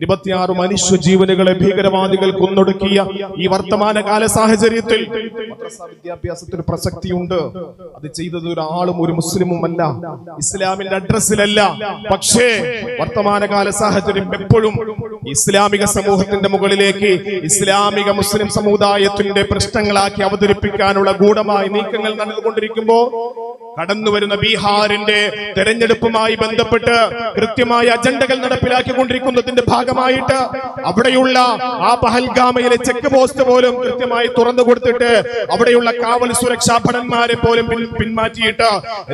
ഇരുപത്തിയാറ് മനുഷ്യ ജീവനുകളെ ഭീകരവാദികൾ കൊന്നൊടുക്കിയ ഈ വർത്തമാനകാല സാഹചര്യത്തിൽ വിദ്യാഭ്യാസത്തിന് പ്രസക്തിയുണ്ട്. അത് ചെയ്തത് ഒരാളും ഒരു മുസ്ലിമും അല്ല. ഇസ്ലാമിന്റെ അഡ്രസ്സിലല്ല. പക്ഷേ വർത്തമാനകാല സാഹചര്യം എപ്പോഴും ഇസ്ലാമിക സമൂഹത്തിന്റെ മുകളിലേക്ക് ഇസ്ലാമിക മുസ്ലിം സമുദായത്തിന്റെ പ്രശ്നങ്ങളാക്കി അവതരിപ്പിക്കാനുള്ള ഗൂഢമായ നീക്കങ്ങൾ നടന്നുകൊണ്ടിരിക്കുമ്പോ കടന്നു വരുന്ന ബീഹാറിന്റെ തെരഞ്ഞെടുപ്പുമായി ബന്ധപ്പെട്ട് കൃത്യമായ അജണ്ടകൾ നടപ്പിലാക്കിക്കൊണ്ടിരിക്കുന്നതിന്റെ ഭാഗമായിട്ട് അവിടെയുള്ള ആ പഹൽഗാമയിലെ ചെക്ക് പോസ്റ്റ് പോലും കൃത്യമായി തുറന്നു കൊടുത്തിട്ട് അവിടെയുള്ള കാവൽ സുരക്ഷാ ഭടന്മാരെ പോലും പിന്മാറ്റിയിട്ട്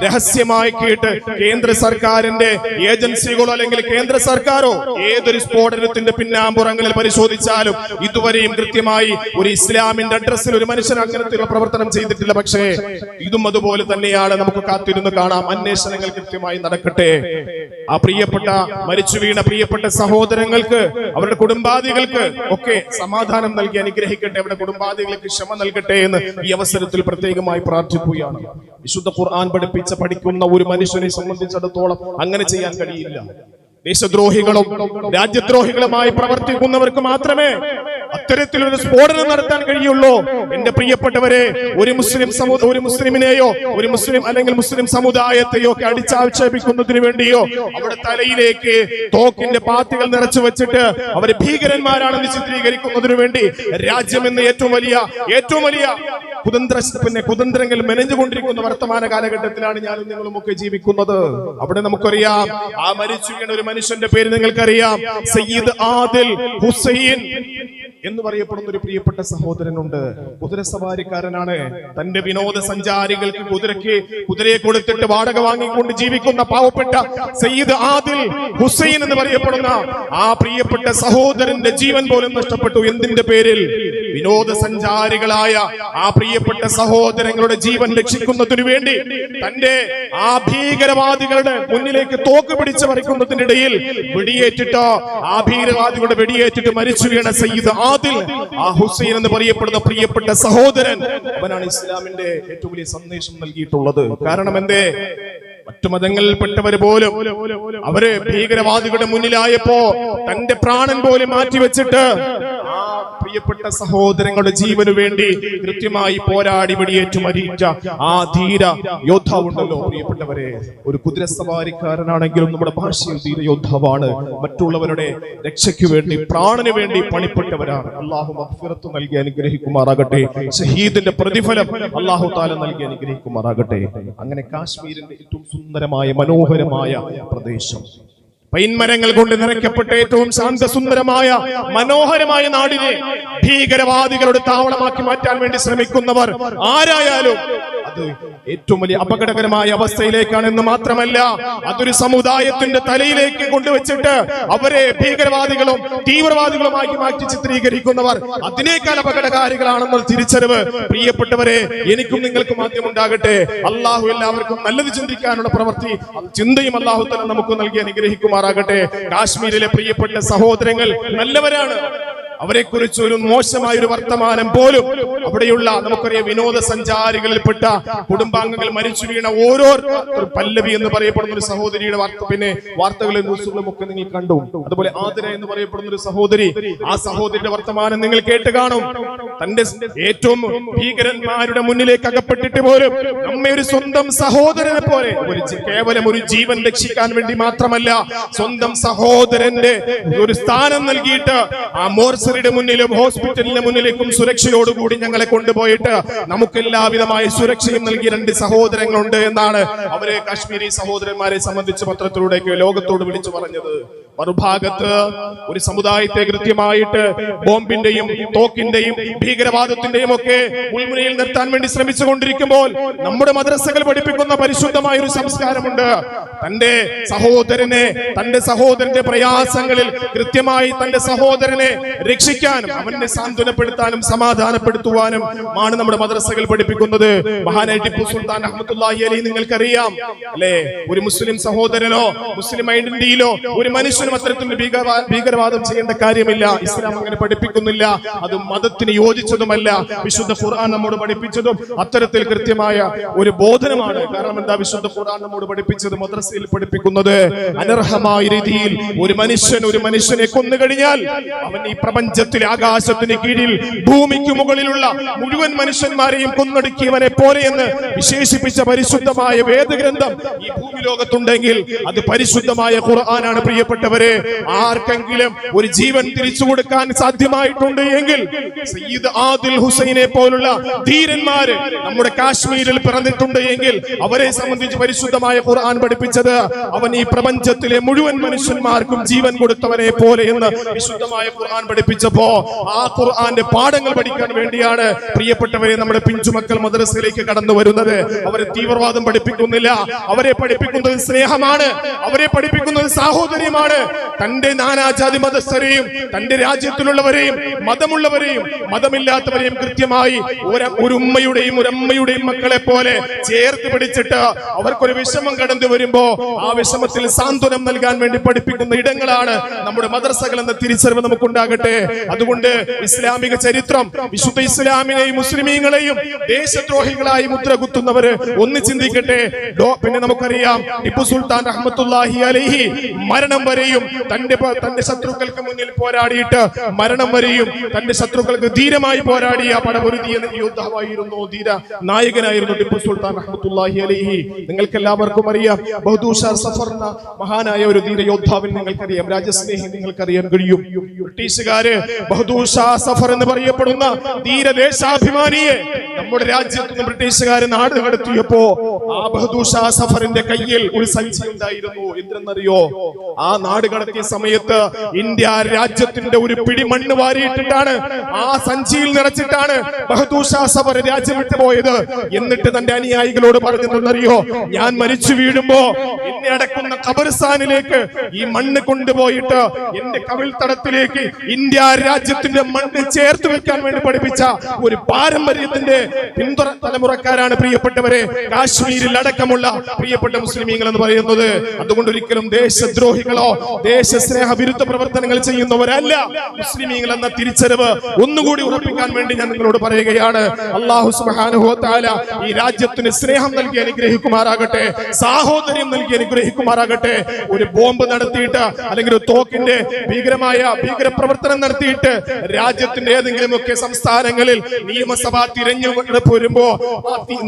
രഹസ്യമാക്കിയിട്ട് കേന്ദ്ര സർക്കാരിന്റെ ഏജൻസികളോ അല്ലെങ്കിൽ കേന്ദ്ര സർക്കാരോ ഏതൊരു സ്ഫോടനത്തിന്റെ പിന്നാമ്പുറങ്ങളിൽ പരിശോധിച്ചാലും ഇതുവരെയും കൃത്യമായി ഒരു ഇസ്ലാമിന്റെ അഡ്രസ്സിൽ ഒരു മനുഷ്യൻ അങ്ങനത്തെയുള്ള പ്രവർത്തനം ചെയ്തിട്ടില്ല. പക്ഷേ ഇതും അതുപോലെ തന്നെയാണ് നമുക്ക് കാത്തിരുന്ന് കാണാം. അന്വേഷണങ്ങൾ കൃത്യമായി നടക്കട്ടെ. ആ പ്രിയപ്പെട്ട മരിച്ചു വീണ പ്രിയപ്പെട്ട സഹോദരങ്ങൾക്ക് അവരുടെ കുടുംബാദികൾക്ക് ഒക്കെ സമാധാനം നൽകി അനുഗ്രഹിക്കട്ടെ അവരുടെ കുടുംബാദികൾക്ക് ക്ഷമ നൽകട്ടെ എന്ന് ഈ അവസരത്തിൽ പ്രത്യേകമായി പ്രാർത്ഥിക്കുകയാണ്. വിശുദ്ധ ഖുർആൻ പഠിപ്പിച്ച പഠിക്കുന്ന ഒരു മനുഷ്യനെ സംബന്ധിച്ചിടത്തോളം അങ്ങനെ ചെയ്യാൻ കഴിയില്ല. ദേശദ്രോഹികളും രാജ്യദ്രോഹികളുമായി പ്രവർത്തിക്കുന്നവർക്ക് മാത്രമേ അത്തരത്തിലൊരു സ്ഫോടനം നടത്താൻ കഴിയുള്ളൂ. എന്റെ പ്രിയപ്പെട്ടവരെ ഒരു മുസ്ലിം ഒരു മുസ്ലിമിനെയോ ഒരു മുസ്ലിം അല്ലെങ്കിൽ മുസ്ലിം സമുദായത്തെയോ ഒക്കെ അടിച്ചാക്ഷേപിക്കുന്നതിന് വേണ്ടിയോ അവിടെ തലയിലേക്ക് തോക്കിന്റെ പാത്തികൾ നിറച്ചു വെച്ചിട്ട് അവർ ഭീകരന്മാരാണെന്ന് ചിത്രീകരിക്കുന്നതിന് വേണ്ടി രാജ്യം എന്ന ഏറ്റവും വലിയ ഏറ്റവും വലിയ കുതന്ത്ര പിന്നെ കുതന്ത്രങ്ങൾ മെനഞ്ഞുകൊണ്ടിരിക്കുന്ന വർത്തമാന കാലഘട്ടത്തിലാണ് ഞാൻ നിങ്ങളും ഒക്കെ ജീവിക്കുന്നത്. അവിടെ നമുക്കറിയാം ആ മരിച്ചു വീണ ഒരു മനുഷ്യന്റെ പേര് നിങ്ങൾക്കറിയാം. സയ്യിദ് ആദിൽ ഹുസൈൻ. എന്ന് പറയപ്പെടുന്ന ഒരു പ്രിയപ്പെട്ട സഹോദരനുണ്ട്. കുതിരസവാരിക്കാരനാണ്. തന്റെ വിനോദസഞ്ചാരികൾക്ക് കുതിരയ്ക്ക് കുതിരയെ കൊടുത്തിട്ട് വാടക വാങ്ങിക്കൊണ്ട് ജീവിക്കുന്ന പാവപ്പെട്ട സയ്യിദ് ആദിൽ ഹുസൈൻ എന്ന് പറയപ്പെടുന്ന ആ പ്രിയപ്പെട്ട സഹോദരന്റെ ജീവൻ പോലും നഷ്ടപ്പെട്ടു. എന്തിന്റെ പേരിൽ? വിനോദസഞ്ചാരികളായ ആ പ്രിയപ്പെട്ട സഹോദരങ്ങളുടെ ജീവൻ രക്ഷിക്കുന്നതിനു വേണ്ടി തന്റെ ആ ഭീകരവാദികളുടെ മുന്നിലേക്ക് തോക്ക് പിടിച്ച് മറിക്കുന്നതിനിടയിൽ വെടിയേറ്റിട്ട് ആ ഭീകരവാദികളുടെ വെടിയേറ്റിട്ട് മരിച്ചു വീണ സയ്യിദ് ആദിൽ ആ ഹുസൈൻ എന്ന് പറയപ്പെടുന്ന പ്രിയപ്പെട്ട സഹോദരൻ അവനാണ് ഇസ്ലാമിന്റെ ഏറ്റവും വലിയ സന്ദേശം നൽകിയിട്ടുള്ളത്. കാരണം എന്തേ? മറ്റു മതങ്ങളിൽപ്പെട്ടവര് പോലും അവർ ഭീകരവാദികളുടെ മുന്നിലായപ്പോ തന്റെ പ്രാണൻ പോലും മാറ്റിവെച്ചിട്ട് പ്രിയപ്പെട്ട സഹോദരങ്ങളുടെ ജീവന് വേണ്ടി കൃത്യമായി പോരാടി വെടിയേറ്റു മരിച്ച ആ ധീര യോദ്ധാവുണ്ടല്ലോ പ്രിയപ്പെട്ടവരെ. ഒരു കുതിരസവാരിക്കാരനാണെങ്കിലും നമ്മുടെ ഭാഷയിൽ ധീര യോദ്ധാവാണ്. മറ്റുള്ളവരുടെ രക്ഷയ്ക്ക് വേണ്ടി പ്രാണന് വേണ്ടി പണിപ്പെട്ടവരാണ്. അള്ളാഹു മഗ്ഫിറത്ത് നൽകി അനുഗ്രഹിക്കുമാറാകട്ടെ. ഷഹീദിന്റെ പ്രതിഫലം അള്ളാഹു താല നൽകി അനുഗ്രഹിക്കുമാറാകട്ടെ. അങ്ങനെ കാശ്മീരിന്റെ ഏറ്റവും സുന്ദരമായ മനോഹരമായ പ്രദേശം. പൈൻമരങ്ങൾ കൊണ്ട് നിറയ്ക്കപ്പെട്ട ഏറ്റവും ശാന്തസുന്ദരമായ മനോഹരമായ നാടിനെ ഭീകരവാദികളുടെ താവളമാക്കി മാറ്റാൻ വേണ്ടി ശ്രമിക്കുന്നവർ ആരായാലും ഏറ്റവും വലിയ അപകടകരമായ അവസ്ഥയിലേക്കാണെന്ന് മാത്രമല്ല അതൊരു സമുദായത്തിന്റെ തലയിലേക്ക് കൊണ്ടുവച്ചിട്ട് അവരെ ഭീകരവാദികളും തീവ്രവാദികളുമായി മാറ്റി ചിത്രീകരിക്കുന്നവർ അതിനേക്കാൾ അപകടകാരികളാണെന്ന് തിരിച്ചറിവ് പ്രിയപ്പെട്ടവരെ എനിക്കും നിങ്ങൾക്കും ആദ്യം ഉണ്ടാകട്ടെ അള്ളാഹു എല്ലാവർക്കും നല്ലത് ചിന്തിക്കാനുള്ള പ്രവൃത്തി ചിന്തയും അള്ളാഹു തന്നെ നമുക്ക് നൽകി അനുഗ്രഹിക്കുമാറാകട്ടെ. കാശ്മീരിലെ പ്രിയപ്പെട്ട സഹോദരങ്ങൾ നല്ലവരാണ്. അവരെ കുറിച്ച് ഒരു മോശമായ ഒരു വർത്തമാനം പോലും അവിടെയുള്ള നമുക്കറിയാം വിനോദസഞ്ചാരികളിൽപ്പെട്ട കുടുംബാംഗങ്ങൾ മരിച്ചു വീണ ഓരോ പല്ലവി എന്ന് പറയപ്പെടുന്ന ഒരു സഹോദരിയുടെ വാർത്ത. പിന്നെ വാർത്തകളും ന്യൂസുകളും ഒക്കെ നിങ്ങൾ കണ്ടു. അതുപോലെ ആതിര എന്ന് പറയപ്പെടുന്ന ഒരു സഹോദരി. ആ സഹോദരിയുടെ വർത്തമാനം നിങ്ങൾ കേട്ട് കാണും. തന്റെ ഏറ്റവും ഭീകരന്മാരുടെ മുന്നിലേക്ക് അകപ്പെട്ടിട്ട് പോലും നമ്മെ ഒരു സ്വന്തം സഹോദരനെ പോലെ ഒരു കേവലം ഒരു ജീവൻ രക്ഷിക്കാൻ വേണ്ടി മാത്രമല്ല സ്വന്തം സഹോദരന്റെ ഒരു സ്ഥാനം നൽകിയിട്ട് ആ മോർച്ചറിയുടെ മുന്നിലും ഹോസ്പിറ്റലിന്റെ മുന്നിലേക്കും സുരക്ഷയോടുകൂടി ഞങ്ങളെ കൊണ്ടുപോയിട്ട് നമുക്ക് എല്ലാവിധമായ സുരക്ഷയും നൽകിയ രണ്ട് സഹോദരങ്ങളുണ്ട് എന്നാണ് അവരെ കാശ്മീരി സഹോദരന്മാരെ സംബന്ധിച്ച് പത്രത്തിലൂടെയൊക്കെ ലോകത്തോട് വിളിച്ചു പറഞ്ഞത്. മറുഭാഗത്ത് ഒരു സമുദായത്തെ കൃത്യമായിട്ട് ബോംബിന്റെയും തോക്കിന്റെയും ഭീകരവാദത്തിന്റെയും ഒക്കെ ഉൾമുനയിൽ നിർത്താൻ വേണ്ടി ശ്രമിച്ചുകൊണ്ടിരിക്കുമ്പോൾ നമ്മുടെ മദ്രസകൾ പഠിപ്പിക്കുന്ന പരിശുദ്ധമായ ഒരു സംസ്കാരമുണ്ട്. തന്റെ സഹോദരനെ തന്റെ സഹോദരന്റെ പ്രയാസങ്ങളിൽ കൃത്യമായി തന്റെ സഹോദരനെ രക്ഷിക്കാനും അവനെ സാന്ത്വനപ്പെടുത്താനും സമാധാനപ്പെടുത്തുവാനും ആണ് നമ്മുടെ മദ്രസകൾ പഠിപ്പിക്കുന്നത്. മഹാനായ ടിപ്പു സുൽത്താൻ അഹമ്മദ് അലി നിങ്ങൾക്കറിയാം. അല്ലെ? ഒരു മുസ്ലിം സഹോദരനോ മുസ്ലിം ഐഡന്റിറ്റിയിലോ ഒരു മനുഷ്യൻ മനുഷ്യനും അത്തരത്തിൽ ഭീകരവാദം ചെയ്യേണ്ട കാര്യമില്ല. ഇസ്ലാം അങ്ങനെ പഠിപ്പിക്കുന്നില്ല. അത് മതത്തിന് യോജിച്ചതുമല്ല. വിശുദ്ധ ഖുർആൻ നമ്മോട് പഠിപ്പിച്ചതും അത്തരത്തിൽ കൃത്യമായ ഒരു ബോധനമാണ്. കാരണം എന്താ വിശുദ്ധ ഖുർആൻ നമ്മോട് പഠിപ്പിച്ചത്? മദ്രസയിൽ പഠിപ്പിക്കുന്നത് അനർഹമായ രീതിയിൽ ഒരു മനുഷ്യൻ ഒരു മനുഷ്യനെ കൊന്നു കഴിഞ്ഞാൽ അവൻ ഈ പ്രപഞ്ചത്തിലെ ആകാശത്തിന് കീഴിൽ ഭൂമിക്ക് മുകളിലുള്ള മുഴുവൻ മനുഷ്യന്മാരെയും കൊന്നൊടുക്കിയവനെ പോലെയെന്ന് വിശേഷിപ്പിച്ച പരിശുദ്ധമായ വേദഗ്രന്ഥം ഈ ഭൂമി ലോകത്തുണ്ടെങ്കിൽ അത് പരിശുദ്ധമായ ഖുർആനാണ് പ്രിയപ്പെട്ടവരെ ആർക്കെങ്കിലും ഒരു ജീവൻ തിരിച്ചു കൊടുക്കാൻ സാധ്യമായിട്ടുണ്ട് എങ്കിൽ സയ്യിദ് ആദിൽ ഹുസൈനെ പോലുള്ള ധീരന്മാര് നമ്മുടെ കാശ്മീരിൽ പിറന്നിട്ടുണ്ട് എങ്കിൽ അവരെ സംബന്ധിച്ച് പരിശുദ്ധമായ ഖുർആൻ പഠിപ്പിച്ചത് അവൻ ഈ പ്രപഞ്ചത്തിലെ മുഴുവൻ മനുഷ്യന്മാർക്കും ജീവൻ കൊടുത്തവനെ പോലെ എന്ന് വിശുദ്ധമായ ഖുർആൻ പഠിപ്പിച്ചപ്പോ ആ ഖുർആന്റെ പാഠങ്ങൾ പഠിക്കാൻ വേണ്ടിയാണ് പ്രിയപ്പെട്ടവരെ നമ്മുടെ പിഞ്ചുമക്കൾ മദ്രസയിലേക്ക് കടന്നു വരുന്നത്. അവരെ തീവ്രവാദം പഠിപ്പിക്കുന്നില്ല. അവരെ പഠിപ്പിക്കുന്നത് സ്നേഹമാണ്. അവരെ പഠിപ്പിക്കുന്നത് സാഹോദര്യമാണ്. തന്റെ നാനാജാതി മതസ്ഥരെയും തന്റെ രാജ്യത്തിലുള്ളവരെയും മതമുള്ളവരെയും മതമില്ലാത്തവരെയും കൃത്യമായി ഒരു- ഉമ്മയുടെയും ഒരു അമ്മയുടെയും മക്കളെ പോലെ ചേർത്ത് പിടിച്ചിട്ട് അവർക്കൊരു വിഷമം കടന്നു വരുമ്പോ ആ വിഷമത്തിൽ സാന്ത്വനം നൽകാൻ വേണ്ടി പഠിപ്പിക്കുന്ന ഇടങ്ങളാണ് നമ്മുടെ മദ്രസകൾ എന്ന തിരിച്ചറിവ് നമുക്കുണ്ടാകട്ടെ. അതുകൊണ്ട് ഇസ്ലാമിക ചരിത്രം വിശുദ്ധ ഇസ്ലാമിനെയും മുസ്ലിമീങ്ങളെയും ദേശദ്രോഹികളായി മുദ്ര കുത്തുന്നവര് ഒന്ന് ചിന്തിക്കട്ടെ. പിന്നെ നമുക്കറിയാം ടിപ്പു സുൽത്താൻ റഹ്മത്തുല്ലാഹി അലഹി മരണം വരെയും തന്റെ പ- തന്റെ ശത്രുക്കൾക്ക് മുന്നിൽ പോരാടിയിട്ട് മരണം വരെയും തന്റെ ശത്രുക്കൾക്ക് ധീരമായി പോരാടിയ പടപൊരുതിയ യോദ്ധാവായിരുന്നു ധീര നായകനായിരുന്നു ടിപ്പു സുൽത്താൻ റഹ്മത്തുല്ലാഹി അലൈഹി. നിങ്ങൾക്ക് എല്ലാവർക്കും അറിയാം ബഹദൂഷ സഫർ മഹാനായ ഒരു ധീര യോദ്ധാവിന് നിങ്ങൾക്കറിയാം രാജസ്നേഹി നിങ്ങൾക്കറിയാൻ കഴിയും. ബ്രിട്ടീഷുകാര് ബഹദൂഷാ സഫർ എന്ന് പറയപ്പെടുന്ന ധീരദേശാഭിമാനിയെ നമ്മുടെ രാജ്യത്ത് നിന്ന് ബ്രിട്ടീഷുകാര് നാട് കടത്തിയപ്പോ ആ ബഹദൂഷാ സഫറിന്റെ കയ്യിൽ ഒരു സഞ്ചി ഉണ്ടായിരുന്നു. എന്തെന്നറിയോ? ആ നാട് കടത്തിയ സമയത്ത് ഇന്ത്യ രാജ്യത്തിന്റെ ഒരു പിടി മണ്ണ് വാരിയിട്ടിട്ടാണ് ആ സഞ്ചിയിൽ നിറച്ചിട്ടാണ് ബഹദൂഷാ സബർ രാജ്യം വിട്ടു പോയത് എന്നിട്ട് തന്റെ അനുയായികളോട് പറഞ്ഞതെന്നറിയോ ഞാൻ മരിച്ചു വീഴുമ്പോ എന്നെ അടക്കുന്ന കബർസ്ഥാനിലേക്ക് ഈ മണ്ണ് കൊണ്ടുപോയിട്ട് എന്റെ കവിൽ തടത്തിലേക്ക് ഇന്ത്യ രാജ്യത്തിന്റെ മണ്ണ് ചേർത്ത് വെക്കാൻ വേണ്ടി പഠിപ്പിച്ച ഒരു പാരമ്പര്യത്തിന്റെ പിന്തുണ തലമുറക്കാരാണ് പ്രിയപ്പെട്ടവരെ. കാശ്മീരിൽ അടക്കമുള്ള പ്രിയപ്പെട്ട മുസ്ലിമീങ്ങൾ എന്ന് പറയുന്നത്. അതുകൊണ്ട് ഒരിക്കലും ദേശദ്രോഹികളോ ദേശസ്നേഹ വിരുദ്ധ പ്രവർത്തനങ്ങൾ ചെയ്യുന്നവരല്ല. മുസ്ലിമീങ്ങൾ എന്ന തിരിച്ചറിവ് ഒന്നുകൂടി ഉറപ്പിക്കാൻ വേണ്ടി ഞാൻ നിങ്ങളോട് പറയുകയാണ്. അള്ളാഹു തആല ഈ രാജ്യത്തിന് സ്നേഹം നൽകി അനുഗ്രഹിക്കുമാറാകട്ടെ സാഹോദര്യം നൽകി അനുഗ്രഹിക്കുമാറാകട്ടെ. ഒരു ബോംബ് നടത്തിയിട്ട് അല്ലെങ്കിൽ ഒരു തോക്കിന്റെ ഭീകരമായ ഭീകര പ്രവർത്തനം നടത്തിയിട്ട് രാജ്യത്തിന്റെ ഏതെങ്കിലുമൊക്കെ സംസ്ഥാനങ്ങളിൽ നിയമസഭാ തിരഞ്ഞെടുപ്പ് വരുമ്പോ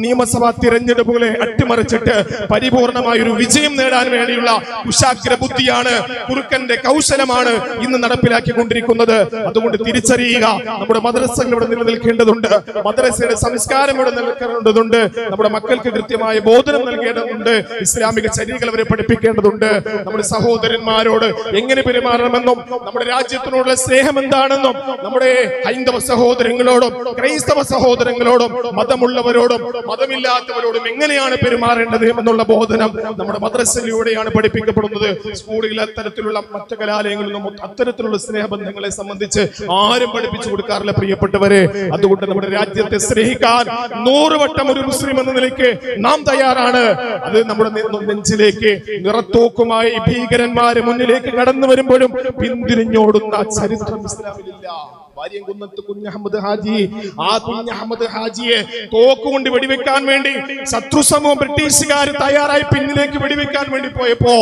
നിയമസഭാ തിരഞ്ഞെടുപ്പുകളെ അട്ടിമറിച്ചിട്ട് പരിപൂർണമായ ഒരു വിജയം നേടാൻ വേണ്ടിയുള്ള കുശാഗ്ര ബുദ്ധിയാണ് കുറുക്കന്റെ കൗശലമാണ് ഇന്ന് നടപ്പിലാക്കിക്കൊണ്ടിരിക്കുന്നത്. അതുകൊണ്ട് തിരിച്ചറിയുക. നമ്മുടെ മദ്രസകൾ ഇവിടെ നിലനിൽക്കേണ്ടതുണ്ട്. മദ്രസയുടെ സംസ്കാരം ഇവിടെ നിലനിൽക്കേണ്ടതുണ്ട്. നമ്മുടെ മക്കൾക്ക് കൃത്യമായ ബോധനം നൽകേണ്ടതുണ്ട്. ഇസ്ലാമിക ചരികൾ അവരെ പഠിപ്പിക്കേണ്ടതുണ്ട്. നമ്മുടെ സഹോദരന്മാരോട് എങ്ങനെ പെരുമാറണമെന്നും നമ്മുടെ രാജ്യത്തിനോടുള്ള സ്നേഹം എന്താണെന്നും നമ്മുടെ ഹൈന്ദവ സഹോദരങ്ങളോടും ക്രൈസ്തവ സഹോദരങ്ങളോടും മതമുള്ളവരോടും മതമില്ലാത്തവരോടും എങ്ങനെയാണ് പെരുമാറേണ്ടത് എന്നുള്ള ബോധനം നമ്മുടെ മദ്രസയിലൂടെയാണ് പഠിപ്പിക്കപ്പെടുന്നത്. സ്കൂളിൽ അത്തരത്തിലുള്ള മറ്റു കലാലയങ്ങളിലും അത്തരത്തിലുള്ള സ്നേഹബന്ധങ്ങളെ സംബന്ധിച്ച് ആരും പഠിപ്പിച്ചു കൊടുക്കാറില്ല പ്രിയപ്പെട്ടവരെ. അതുകൊണ്ട് നമ്മുടെ രാജ്യത്തെ സ്നേഹിക്കാൻ നൂറുവട്ടം ഒരു മുസ്ലിം എന്ന നിലയ്ക്ക് നാം തയ്യാറാണ്. അത് നമ്മുടെ നെഞ്ചിലേക്ക് നിറത്തോക്കുമായി ഭീകരന്മാരെ മുന്നിലേക്ക് കടന്നു വരുമ്പോഴും പിന്തിരിഞ്ഞോടുന്ന ചരിത്രം ഇസ്ലാമിലില്ല. വാര്യംകുന്നത്ത് കുഞ്ഞഹമ്മദ് ഹാജി. ആ കുഞ്ഞഹമ്മദ് ഹാജിയെ തോക്കുകൊണ്ട് വെടിവെക്കാൻ വേണ്ടി ശത്രു സമൂഹം ബ്രിട്ടീഷുകാർ തയ്യാറായി പിന്നിലേക്ക് വെടിവെക്കാൻ വേണ്ടി പോയപ്പോ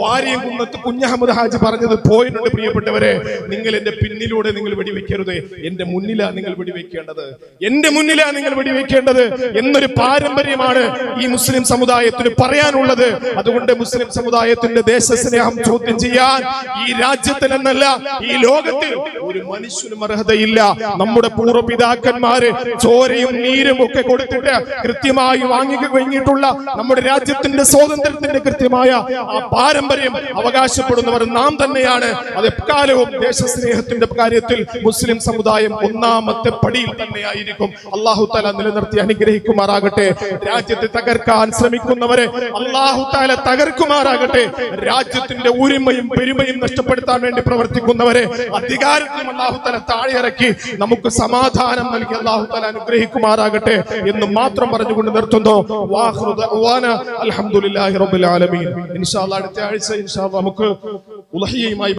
വാര്യംകുന്നത്ത് കുഞ്ഞഹമ്മദ് ഹാജി പറഞ്ഞത് പോയിട്ടുണ്ട് പ്രിയപ്പെട്ടവരെ. നിങ്ങൾ എന്റെ പിന്നിലൂടെ നിങ്ങൾ വെടിവെക്കരുത്. എന്റെ മുന്നിലാ നിങ്ങൾ വെടിവെക്കേണ്ടത്. എന്റെ മുന്നിലാ നിങ്ങൾ വെടിവെക്കേണ്ടത് എന്നൊരു പാരമ്പര്യമാണ് ഈ മുസ്ലിം സമുദായത്തിന് പറയാനുള്ളത്. അതുകൊണ്ട് മുസ്ലിം സമുദായത്തിന്റെ ദേശസ്നേഹം ചോദ്യം ചെയ്യാൻ ഈ രാജ്യത്തിൽ എന്നല്ല ഈ ലോകത്തിൽ ഒരു മനുഷ്യനും അർഹതയില്ല നമ്മുടെ പൂർവപിതാക്കന്മാര് ചോരയും നീരും ഒക്കെ കൊടുത്തിട്ട് കൃത്യമായി വാങ്ങി കഴിഞ്ഞിട്ടുള്ള നമ്മുടെ രാജ്യത്തിന്റെ സ്വാതന്ത്ര്യത്തിന്റെ കൃത്യമായ ആ പാരമ്പര്യം അവകാശപ്പെടുന്നവർ നാം തന്നെയാണ്. അത് എക്കാലവും ദേശസ്നേഹത്തിന്റെ കാര്യത്തിൽ മുസ്ലിം സമുദായം ഒന്നാമത്തെ പടിയിൽ തന്നെയായിരിക്കും. അള്ളാഹു താല നിലനിർത്തി അനുഗ്രഹിക്കുമാറാകട്ടെ. രാജ്യത്തെ തകർക്കാൻ ശ്രമിക്കുന്നവരെ അള്ളാഹു താല തകർക്കുമാറാകട്ടെ. രാജ്യത്തിന്റെ ഉരിമയും പെരുമയും നഷ്ടപ്പെടുത്താൻ വേണ്ടി പ്രവർത്തിക്കുന്നവരെ അധികാരത്തിൽ അള്ളാഹു താല താഴെ ഇറക്കി നമുക്ക് സമാധാനം നൽകി അള്ളാഹു താല അനുഗ്രഹിക്കുമാറാകട്ടെ എന്ന് മാത്രം പറഞ്ഞുകൊണ്ട് നിർത്തുന്നു. വാഹൃദ അൽഹംദുലില്ലാഹി റബ്ബിൽ ആലമീൻ. ഇൻഷാ അല്ലാഹ് അടുത്ത ആഴ്ച ഇൻഷാ അല്ലാഹ് നമുക്ക് ഉലഹിയയുമായി